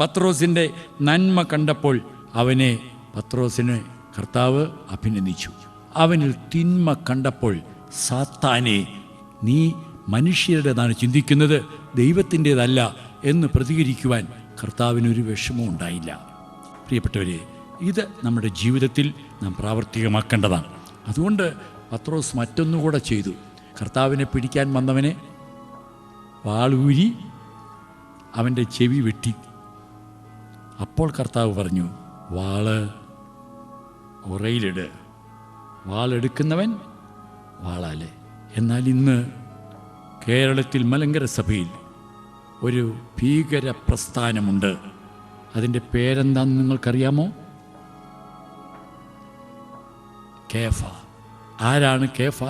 പത്രോസിന്റെ നന്മ കണ്ടപ്പോൾ അവനെ പത്രോസിന് കർത്താവ് അഭിനന്ദിച്ചു. അവനിൽ തിന്മ കണ്ടപ്പോൾ സാത്താനെ നീ മനുഷ്യരുടേതാണ് ചിന്തിക്കുന്നത്? ദൈവത്തിന്റെതല്ല എന്ന് പ്രതികരിക്കുവാൻ കർത്താവിനൊരു വിഷമവും ഉണ്ടായില്ല. പ്രിയപ്പെട്ടവരെ ഇത് നമ്മുടെ ജീവിതത്തിൽ നാം പ്രാവർത്തികമാക്കേണ്ടതാണ്. അതുകൊണ്ട് പത്രോസ് മറ്റൊന്നുകൂടെ ചെയ്തു. കർത്താവിനെ പിടിക്കാൻ വന്നവനെ വാളൂരി അവന്റെ ചെവി വെട്ടി. അപ്പോൾ കർത്താവ് പറഞ്ഞു വാൾ ഉറയിലിട്. വാളെടുക്കുന്നവൻ വാളാലെ. എന്നാൽ ഇന്ന് കേരളത്തിൽ മലങ്കര സഭയിൽ ഒരു ഭീകര പ്രസ്ഥാനമുണ്ട് അതിന്റെ പേരെന്താണെന്ന് നിങ്ങൾക്കറിയാമോ? കേഫ. ആരാണ് കേഫ?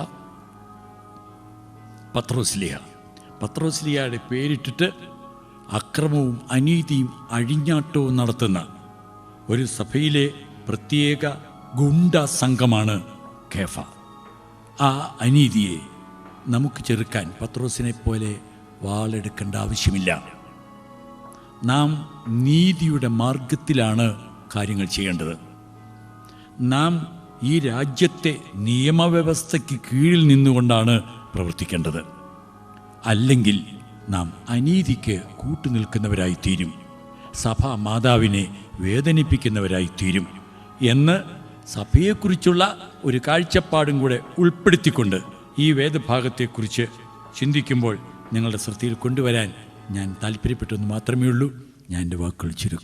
പത്രോസ്ലിയ പത്രോസ്ലിയയുടെ പേരിട്ടിട്ട് അക്രമവും അനീതിയും അഴിഞ്ഞാട്ടവും നടത്തുന്ന ഒരു സഭയിലെ പ്രത്യേക ഗുണ്ട സംഘമാണ് ഖേഫ. ആ അനീതിയെ നമുക്ക് ചെറുക്കാൻ പത്രോസിനെ പോലെ വാളെടുക്കേണ്ട ആവശ്യമില്ല. നാം നീതിയുടെ മാർഗത്തിലാണ് കാര്യങ്ങൾ ചെയ്യേണ്ടത്. നാം ഈ രാജ്യത്തെ നിയമവ്യവസ്ഥയ്ക്ക് കീഴിൽ നിന്നുകൊണ്ടാണ് പ്രവർത്തിക്കേണ്ടത്. അല്ലെങ്കിൽ നാം അനീതിക്ക് കൂട്ടുനിൽക്കുന്നവരായി തീരും സഭ മാതാവിനെ വേദനിപ്പിക്കുന്നവരായി തീരും എന്ന് സഭയെക്കുറിച്ചുള്ള ഒരു കാഴ്ചപ്പാടും കൂടെ ഉൾപ്പെടുത്തിക്കൊണ്ട് ഈ വേദഭാഗത്തെക്കുറിച്ച് ചിന്തിക്കുമ്പോൾ നിങ്ങളുടെ ശ്രദ്ധയിൽ കൊണ്ടുവരാൻ ഞാൻ താല്പര്യപ്പെട്ടെന്ന് മാത്രമേ ഉള്ളൂ. ഞാൻ എന്റെ വാക്കുകൾ ചുരുക്കുന്നു